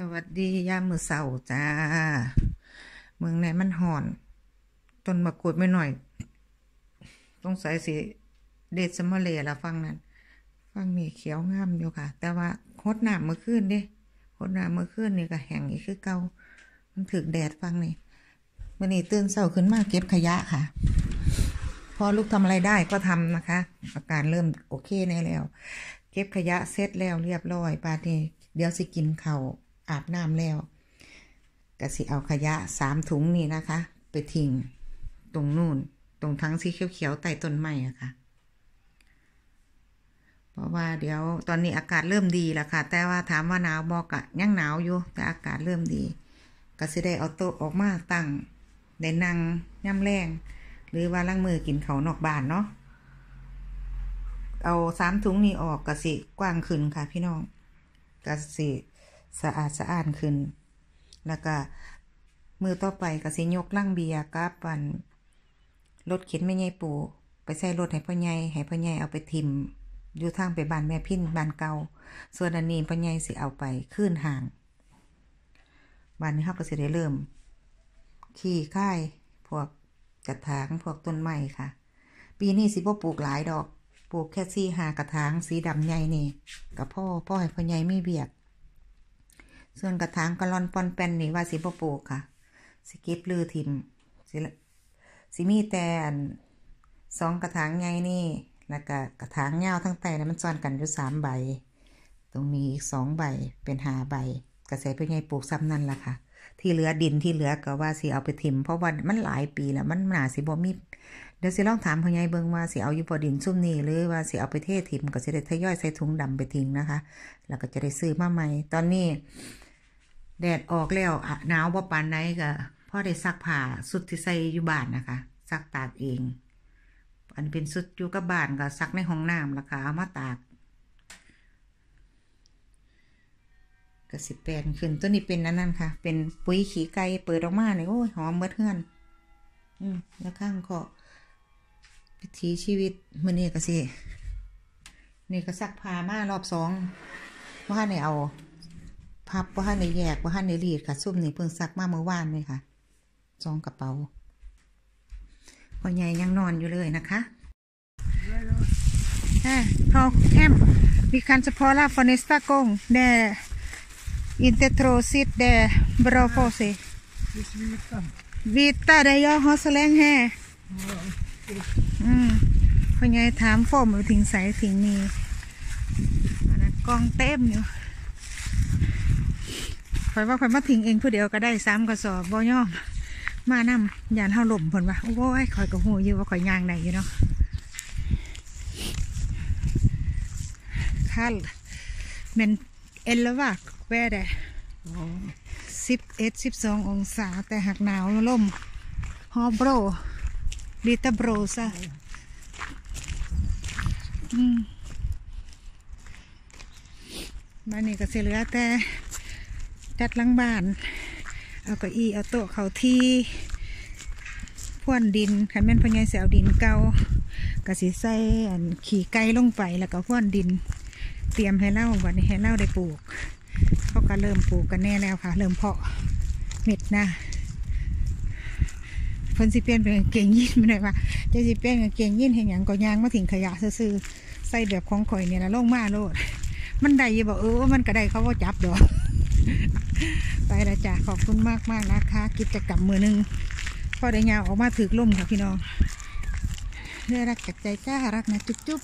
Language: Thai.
สวัสดียามมือเสาจ้า เมืองไหนมันห่อน ต้นมะกรูดไม่หน่อยต้องใส่สิเดชสมเลละฟังนั้น ฟังนี่เขียวงามอยู่ค่ะ แต่ว่าโคดหนาเมื่อคืนด้โคดหนาเมื่อคืนนี่ก็แห้งอีกคือเก่ามันถึกแดดฟังนี่วันนี้ตื่นเช้าขึ้นมาเก็บขยะค่ะ พอลูกทำอะไรได้ก็ทำนะคะ อาการเริ่มโอเคในแล้ว เก็บขยะเสร็จแล้วเรียบร้อยปานี้เดี๋ยวสิกินเขาว อาบน้ำแล้วก็สิเอาขยะสามถุงนี่นะคะ ไปทิ้งตรงนู่น ตรงทั้งสีเขียวๆใต้ต้นไม้อะค่ะ เพราะว่าเดี๋ยวตอนนี้อากาศเริ่มดีแล้วค่ะ แต่ว่าถามว่าหนาวบอกอะยังหนาวอยู่แต่อากาศเริ่มดีก็สิได้เอาโต๊ะออกมาตั้งได้นั่งย่ำแรงหรือว่าล้างมือกินเขาวนอกบ้านเนาะเอาสามถุงนี้ออกกะสิกว้างขึ้นค่ะพี่น้องกะสิ สะอาดสะอาดขึ้น แล้วก็มือต่อไปก็สิยกล่างเบียร์กับปันรถเข็นไม่ใหญ่ปูไปใส่รถให้พ่อใหญ่ให้พ่อใหญ่เอาไปทิมอยู่ทางไปบ้านแม่พินบ้านเก่าส่วนอันนี้พ่อใหญ่สิเอาไปขึ้นห่างบ้านนี้เขาก็สิได้เริ่ม ขี้ค่ายพวกกระถางพวกต้นไม้ค่ะ ปีนี้สิบ่ปลูกหลายดอก ปลูกแค่สี่หากระถางสีดำใหญ่นี่กับพ่อพ่อให้พ่อใหญ่ไม่เบียด ส่วนกระถางกะลอนปอนแปนนี่ว่าสิบ่ปลูกค่ะ สิเก็บลือทิมสิสิมีแต่อันสองกระถางใหญ่นี่ แล้วก็กระถางยาทั้งแต่นะมันซ้อนกันอยู่สามใบ ตรงนี้อีกสองใบเป็นหาใบ กระแสพ่อใหญ่ปลูกซ้ำนั่นละค่ะ ที่เหลือดินที่เหลือก็ว่าสิเอาไปทิม เพราะว่ามันหลายปีแล้วมันหนาสิบ่มีเดี๋ยวสิลองถามพ่อใหญ่เบิ่งว่าสิเอาอยู่บ่ดินซุ่มนี้หรือว่าสิเอาไปเททิมก็สิได้ทยอยใส่ถุงดำไปทิ้งนะคะ แล้วก็จะได้ซื้อมาใหม่ ตอนนี้ แดดออกแล้วหนาวบ่ปานใดก็พ่อได้ซักผ้าสุดที่ใส่อยู่บ้านนะคะ ซักตากเอง อันเป็นสุดอยู่กับบ้านก็ซักในห้องน้ำแล้วก็เอามาตากก็สิบแปลนขึ้นตัวนี้เป็นนั่นนั่นค่ะ เป็นปุ๋ยขี้ไก่เปิดออกมาเนี่ยโอ้ยหอมเบิดเฮือน อืมแล้วข้างก็วิถีชีวิตมื้อนี้ก็สินี่ก็ซักผ้ามารอบสองว่าในเอา พับว่าในแยกว่าในรีดค่ะ ซุ่มนี่เพิ่งซักมาเมื่อวานเลยค่ะซองกระเป๋าพ่อใหญ่ยังนอนอยู่เลยนะคะ Eh, Frau Hem, vi kan inte prata för nästa gång. Det inte tråkigt, det är bra för sig. Vita, det jag har så länge. อืมพ่อใหญ่ถามฟอมถึงใสถึงนี่อันนั้นกองเต็มอยู่ ข่อยว่าข่อยมาทิ้งเองผู้เดียวก็ได้สามกระสอบบ่ย่อมมานำยานเฮาหล่มผลว่าโอ้ยข่อยก็หูอยู่ว่าข่อยยางได้อยู่เนาะคัลเมนเอลวะแวดได้สิบเอ็ดสิบสององศา แต่หักหนาวล่มฮอบโรลิตาโบรซะอืมบ้านนี้ก็เสียเหลือแต่ จัดหลังบ้าน เอาเก้าอี้เอาโต๊ะเขาที่พ่วนดินคันแม่นพ่อใหญ่เสียเอาดินเก่ากะสิใส่อันขี่ไก่ลงไปแล้วก็พ่วนดิน เตรียมให้เล่าวันนี้ให้เล่าได้ปลูกเขาก็เริ่มปลูกกันแน่แล้วค่ะ เริ่มเพาะเม็ดนะเพิ่นสิเปลี่ยนเป็นเกงยีนไม่ได้ว่าจะสิเปลี่ยนกางเกงยีนเห็นอย่างก็ยางมาถึงขยะซื่อใส่แบบของข่อยเนี่ยนะลงมาโลด มันได้ยี่บอกเออมันก็ได้เขาว่าจับดอก ไปละจ้ะขอบคุณมากมากนะคะ กิจกรรมมือหนึงพอได้ยาวออกมาถือล่มค่ะพี่น้องเรื่อรักจากใจจ้ารักนะจุ๊บ